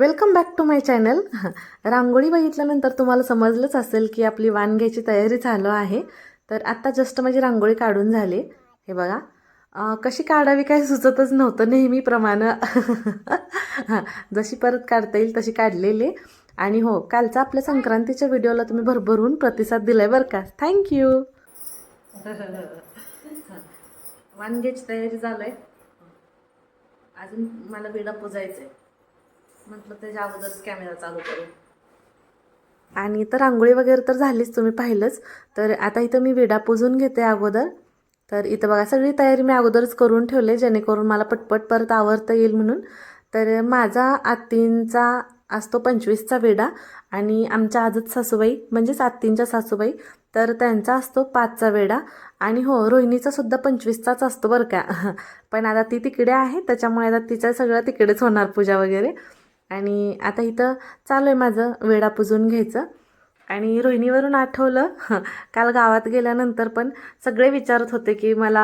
Welcome back to my channel rangoli बघितल्यानंतर तुम्हाला समजलंच असेल की आपली वानग्याची तयारी चालू आहे. तर आत्ता जस्ट माझी रांगोळी काढून झाली. हे बघा. कशी काढावी काय सुचतच नव्हतं नेहमीप्रमाणे. जशी परत काढता येईल तशी काढलेली. आणि हो कालचा आपल्या संक्रांतीच्या व्हिडिओला तुम्ही भरभरून प्रतिसाद दिलाय बरं का. थँक्यू वानग्याची तयारी झालं आहे. अजून मला विडा पुजायचं आहे म्हटलं त्याच्या अगोदरच कॅमेरा चालू करू. आणि तर रांगोळी वगैरे तर झालीच तुम्ही पाहिलंच. तर आता इथं मी विडा पुजून घेते अगोदर. तर इथं बघा सगळी तयारी मी अगोदरच करून ठेवले जेणेकरून मला पटपट परत आवरता येईल म्हणून. तर माझा आत्तींचा असतो पंचवीसचा वेडा आणि आमच्या आजच सासूबाई म्हणजेच आत्तींच्या सासूबाई तर त्यांचा असतो पाचचा वेडा. आणि हो रोहिणीचा सुद्धा पंचवीसचाच असतो बरं का. पण आता ती तिकडे आहे त्याच्यामुळे आता तिचं सगळं तिकडेच होणार पूजा वगैरे. आणि आता इथं चालू आहे माझं वेडा पुजून घ्यायचं. आणि रोहिणीवरून आठवलं काल गावात गेल्यानंतर पण सगळे विचारत होते की मला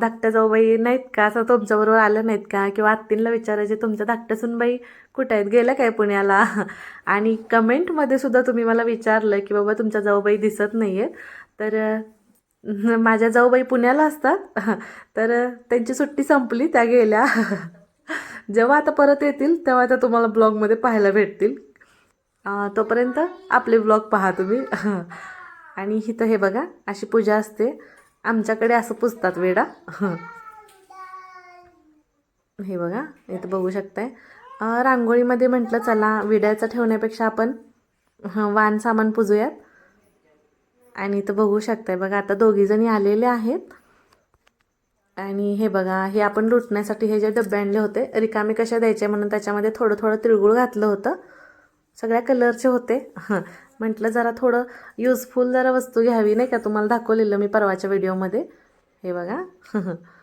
धाकट्या जाऊबाई नाहीत का? असं तुमच्याबरोबर आलं नाहीत का? किंवा आत्तींना विचारायचे तुमच्या धाकट्या सुनबाई कुठे आहेत? गेल्या काय पुण्याला? आणि कमेंटमध्ये सुद्धा तुम्ही मला विचारलं की बाबा तुमच्या जाऊबाई दिसत नाही आहेत तर माझ्या जाऊबाई पुण्याला असतात. तर त्यांची सुट्टी संपली त्या गेल्या. जेव्हा आता परत येतील तेव्हा आता तुम्हाला ब्लॉगमध्ये पाहायला भेटतील. तोपर्यंत आपले ब्लॉग पहा तुम्ही. आणि इथं हे बघा अशी पूजा असते. आमच्याकडे असं पुजतात वेडा. हे बघा इथं बघू शकताय. रांगोळीमध्ये म्हटलं चला विड्याचं ठेवण्यापेक्षा आपण वान सामान पुजूयात. आणि इथं बघू शकताय बघा आता दोघीजणी आलेले आहेत. आणि हे बघा हे आपण लुटण्यासाठी हे जे डबे आणले होते रिकामे कशा द्यायचे म्हणून त्याच्यामध्ये थोडं थोडं तिळगुळ घातलं होतं. सगळ्या कलरचे होते. हं. म्हटलं जरा थोडं युजफुल जरा वस्तू घ्यावी नाही का? तुम्हाला दाखवलेलं मी परवाच्या व्हिडिओमध्ये हे बघा.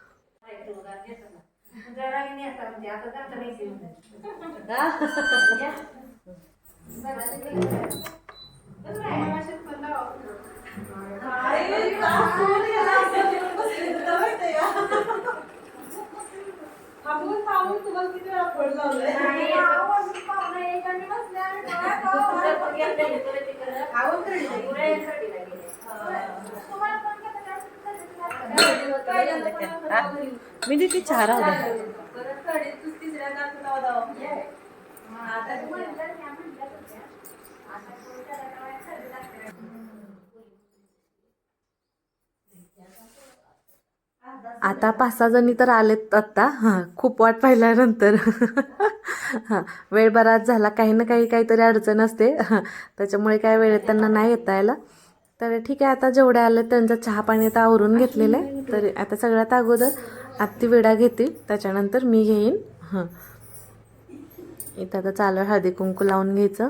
मी ती चार आता आता पाच सहा जणी तर आलेत आत्ता हां खूप वाट पाहिल्यानंतर. हां वेळ बराच झाला. काही ना काही काहीतरी अडचण असते. त्याच्यामुळे काय वेळेत त्यांना नाही येता यायला. तर ठीक आहे आता जेवढे आले त्यांचं चहा पाणी आता आवरून घेतलेलं आहे. तर आता सगळ्यात अगोदर आत्ती विडा घेतील. त्याच्यानंतर मी घेईन. हां. इथं आता चालू आहे हळदी कुंकू लावून घ्यायचं.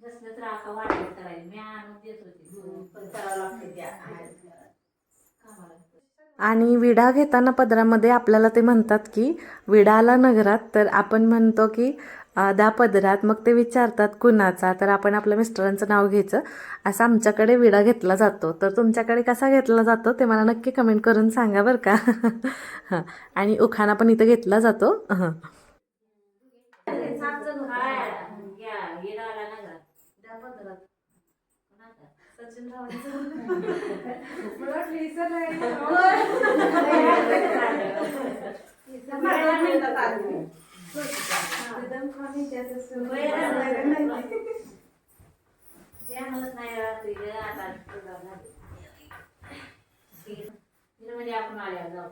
ही सगळं आणि विडा घेताना पदरामध्ये आपल्याला ते म्हणतात की विडा आला नगरात तर आपण म्हणतो की द्या पदरात. मग ते विचारतात कुणाचा? तर आपण आपल्या मिस्टरांचं नाव घ्यायचं. असं आमच्याकडे विडा घेतला जातो. तर तुमच्याकडे कसा घेतला जातो ते मला नक्की कमेंट करून सांगा बरं का. हां. आणि उखाणा पण इथं घेतला जातो. हां सचिन म्हणजे आपण आल्यावर जाऊ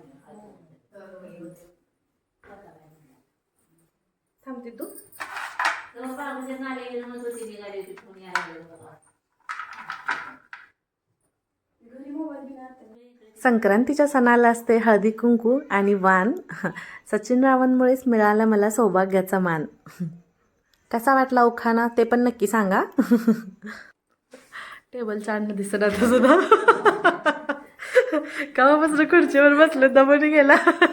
थांबते तू. म्हणजे नाले म्हणत होती निघाली होती कोणी आले संक्रांतीच्या सणाला असते हळदी कुंकू आणि वाण सचिन रावांमुळेच मिळाला मला सौभाग्याचा मान. कसा वाटला उखाणा? ते पण नक्की सांगा. टेबलच्या अन्न दिसत आता सुद्धा. केव्हापासून खुर्चीवर बसलं दमून गेला.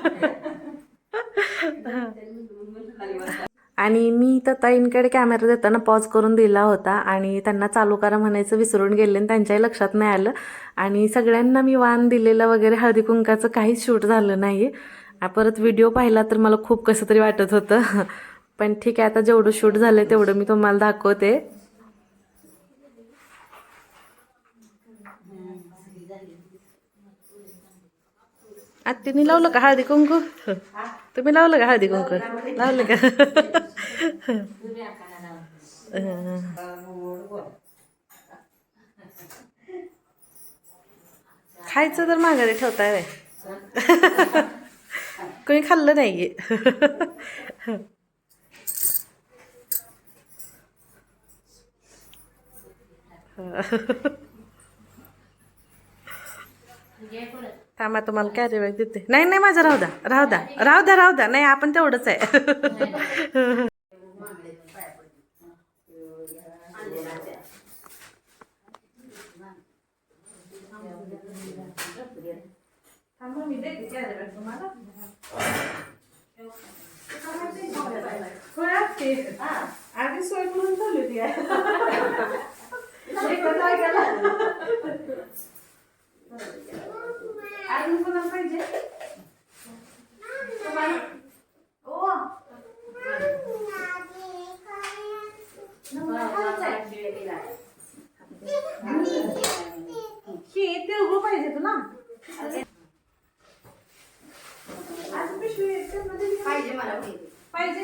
आणि मी तर ताईंकडे कॅमेरा देताना पॉज करून दिला होता आणि त्यांना चालू करा म्हणायचं विसरून गेले आणि त्यांच्याही लक्षात नाही आलं. आणि सगळ्यांना मी वाण दिलेलं वगैरे हळदी कुंकाचं काहीच शूट झालं नाही परत व्हिडिओ पाहिला तर मला खूप कसं तरी वाटत होतं. पण ठीक आहे आता जेवढं शूट झालं तेवढं मी तुम्हाला दाखवते. आत्तीने लावलं का हळदी कुंकू? तुम्ही लावलं का हळदी कुंकू? लावलं का? खायचं तर माघारी ठेवताय रे. कोणी खाल्लं नाही थांबा तुम्हाला कॅरी बॅग देते. नाही नाही माझं राहू द्या राहू द्या राहू द्या राहू द्या. नाही आपण तेवढंच आहे. आधी सोय ठेवली होती अजून कोणाला पाहिजे? ओ. हे तिळगुळ पाहिजे तुला. पिशवी दिली? पाहिजे मला पाहिजे. पाहिजे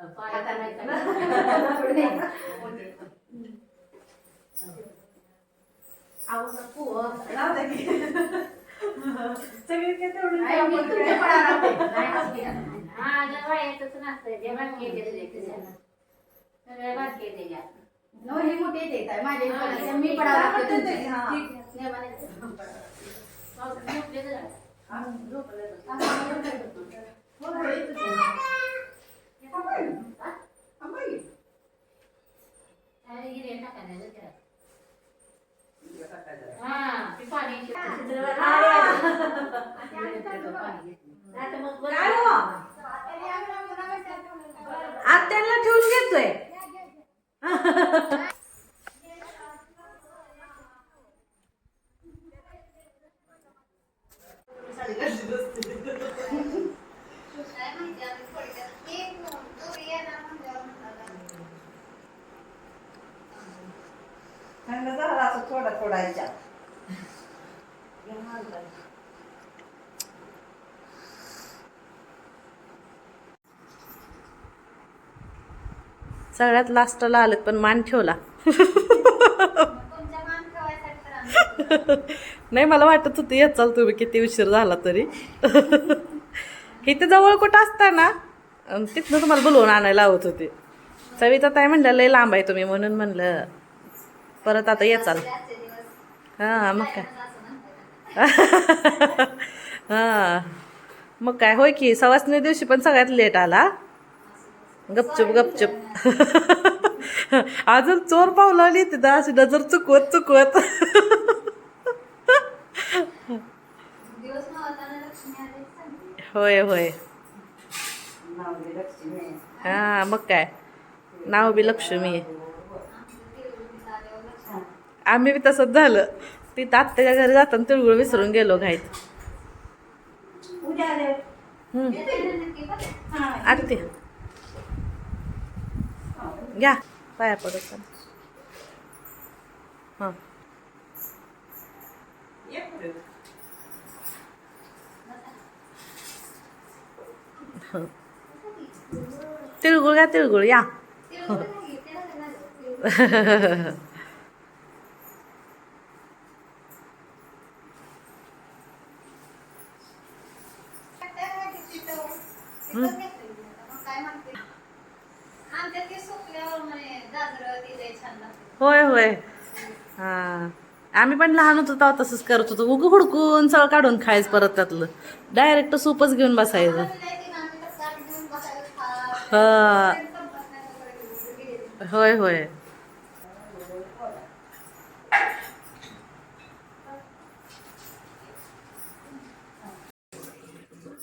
हा पाहिजे हा मग काय काय केक द्या. येते ते की चला, आपण चला इथे. चला इथे. आऊ नको. राहू दे की. सगळे काय तेवढं आपण काय? मी काय हो? आत्याला ठेवून घेतोय थंड झाला असं थोडा थोडा ह्याच्यात सगळ्यात लास्टला आलेत पण मान ठेवला. नाही मला वाटत होतं येत चाल तुम्ही किती उशीर झाला तरी. इथे जवळ कुठं असता ना अन तिथनं तुम्हाला बोलवून आणायला लावत होते. सविता ताई म्हणलं लय लांब आहे तुम्ही म्हणून म्हणलं परत आता ये चाल. हां मग काय? हां. मग काय होय की सवासनी दिवशी पण सगळ्यात लेट आला. गपचूप गपचूप. अजून चोर पावलावली तिथं अशी नजर चुकवत चुकवत. होय होय. हां मग काय? नाव बी लक्ष्मी आहे आमचं तिरुपतीला आल्यावर लक्ष्मी आम्ही बी तसंच झालं. तिथं आत्याच्या घरी जाताना तिळगुळ विसरून गेलो घाईत. आरती घ्या. पाया पडत हां. तिळगुळ घ्या तिळगुळ. या तिरुपती नाही, त्याला काय झालं? तिरुपती. काय माहिती तिथं? तिथं घेतलं मी आता. मग काय मागते? आमच्यात ते सुकल्यावर म्हणे गाजरं ते लय छान लागते. होय होय. हां. आम्ही पण लहान होतो तेव्हा तसंच करत होतो. उग हुडकून सगळं काढून खायचं परत त्यातलं. डायरेक्ट सूपच घेऊन बसायचं. हा. होय होय.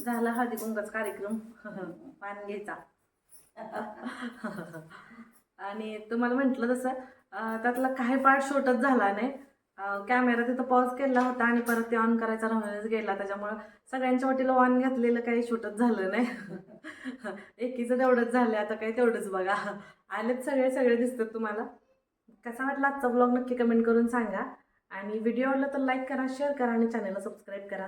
झाला हळदी कुंकाचा कार्यक्रम. पान घ्यायचा. आणि तुम्हाला म्हटलं तसं त्यातला काही पार्ट शूटच झाला नाही. कॅमेरा तिथं पॉज केला होता आणि परत ते ऑन करायचा राहूनच गेला. त्याच्यामुळं सगळ्यांच्या वाटीला ऑन घातलेलं काही शूटच झालं नाही. एकीचं तेवढंच झालं आता काही तेवढंच बघा. आलेच सगळे सगळे दिसतात तुम्हाला. कसा वाटला आजचा ब्लॉग नक्की कमेंट करून सांगा. आणि व्हिडिओ आवडला तर लाईक करा शेअर करा आणि चॅनलला सबस्क्राईब करा.